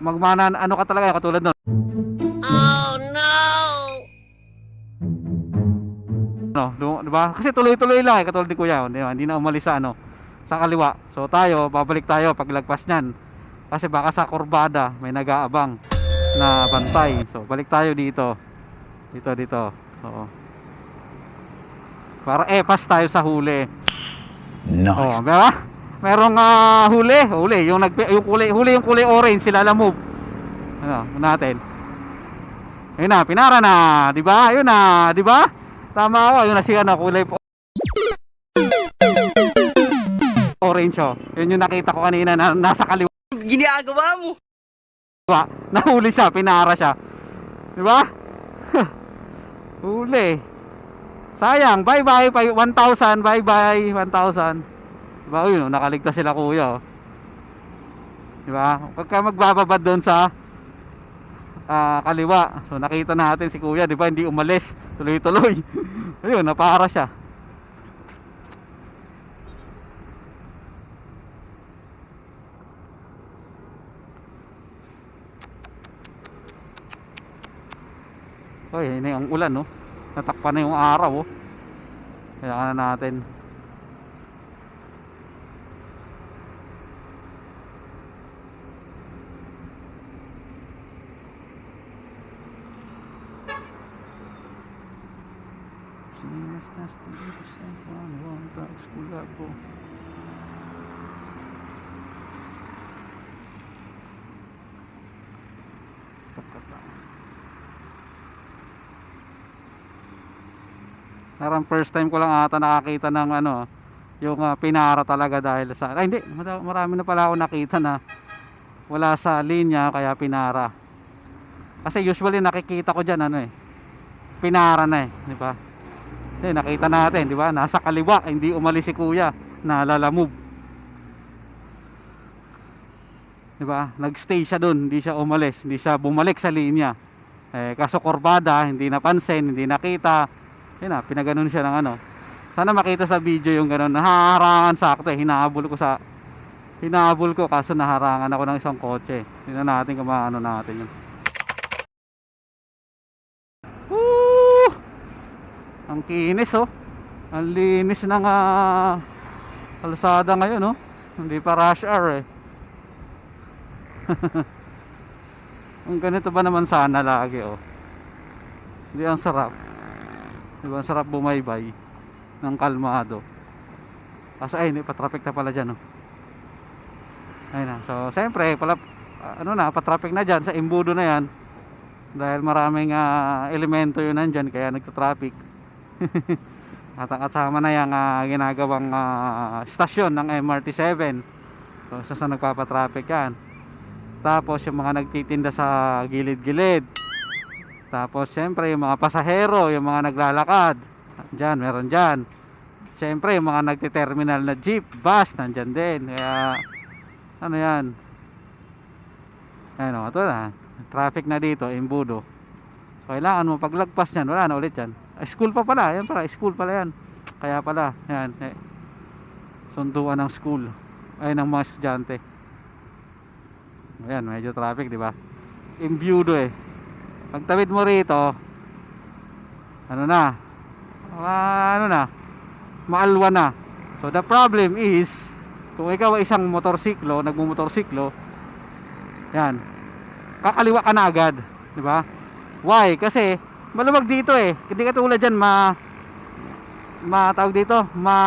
magmana ano ka talaga katulad nun. No, lu- di ba? Kasi tuloy-tuloy lang eh, katulad ni Kuya, di ba? Hindi na umalis sa ano, sa kaliwa. So tayo, babalik tayo paglagpas niyan. Kasi baka sa kurbada may nag-aabang na bantay. So balik tayo dito. Dito dito. Oo. Para eh pas tayo sa huli. Nice. Oh, di ba? Merong ah, huli, huli, yung nag yung kulay huli yung kulay orange sila la move. Ano, natin. Ayun na, pinara na, di ba? Ayun na, di ba? Tama ako, ayun na si ano, kulay po. Orange oh. Yun yung nakita ko kanina na nasa kaliwa. Ginagawa mo. Nahuli siya, pinara siya. Di ba? Huli. Sayang, bye-bye, 1,000, bye-bye, 1,000. Diba, yun, oh, nakaligtas sila kuya, oh. Diba? Pagka magbababad doon sa ah, kaliwa, so nakita natin si kuya, diba, hindi umalis, tuloy-tuloy. Ayun, napara siya. Hoy, yun na yung ulan, no? Natakpan na yung araw, oh. Kailangan na natin. Sinas nas tingin sa panwang taas kulabo. Pagkata. Parang first time ko lang ata nakakita ng ano, yung ah, pinara talaga dahil sa ay hindi, mara- marami na pala ako nakita na wala sa linya kaya pinara. Kasi usually nakikita ko diyan ano eh. Pinara na eh, di ba? Eh, nakita natin, di ba? Nasa kaliwa, hindi umalis si kuya. Nalalamove. Di ba? Nagstay siya doon, hindi siya umalis, hindi siya bumalik sa linya. Eh, kaso korbada, hindi napansin, hindi nakita. Yun na, pinaganon siya ng ano. Sana makita sa video yung gano'n. Nahaharangan sakto eh. Hinahabol ko sa... Hinahabol ko kaso naharangan ako ng isang kotse. Tingnan natin kung maano natin yun. Ang kinis oh. Ang linis ng ah, kalsada ngayon oh. Hindi pa rush hour eh. ang ganito ba naman sana lagi oh. Hindi ang sarap. Diba ang sarap bumaybay ng kalmado. Kaso ay, hindi pa traffic na pala dyan oh. Ayun na. So, siyempre, pala, ano na, pa-traffic na dyan sa imbudo na yan. Dahil maraming ah, elemento yun nandyan, kaya nagta-traffic. At kasama na yung ah, ginagawang ah, stasyon ng MRT7. So, sa sa nagpapatraffic yan. Tapos yung mga nagtitinda sa gilid-gilid. Tapos syempre yung mga pasahero, yung mga naglalakad. Diyan, meron diyan. Syempre yung mga nagti-terminal na jeep, bus, nandyan din. Kaya ano yan? Ano, ito na. Traffic na dito, imbudo. So, kailangan mo paglagpas niyan, wala na ulit yan. Ah, school pa pala, yan pala, school pala yan. Kaya pala, yan. Eh, sunduan ng school. Ay, ng mga estudyante. Ayan, medyo traffic, di ba? Imbudo eh. Pagtawid mo rito, ano na? Ah, ano na? Maalwa na. So the problem is, kung ikaw ay isang motorsiklo, nagmumotorsiklo, yan. Kakaliwa ka na agad, di ba? Why? Kasi maluwag dito eh. Hindi ka tulad diyan ma ma tawag dito, ma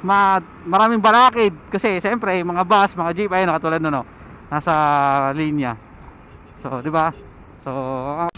ma maraming balakid kasi siyempre mga bus, mga jeep ayun katulad no, no nasa linya. So, di ba? So,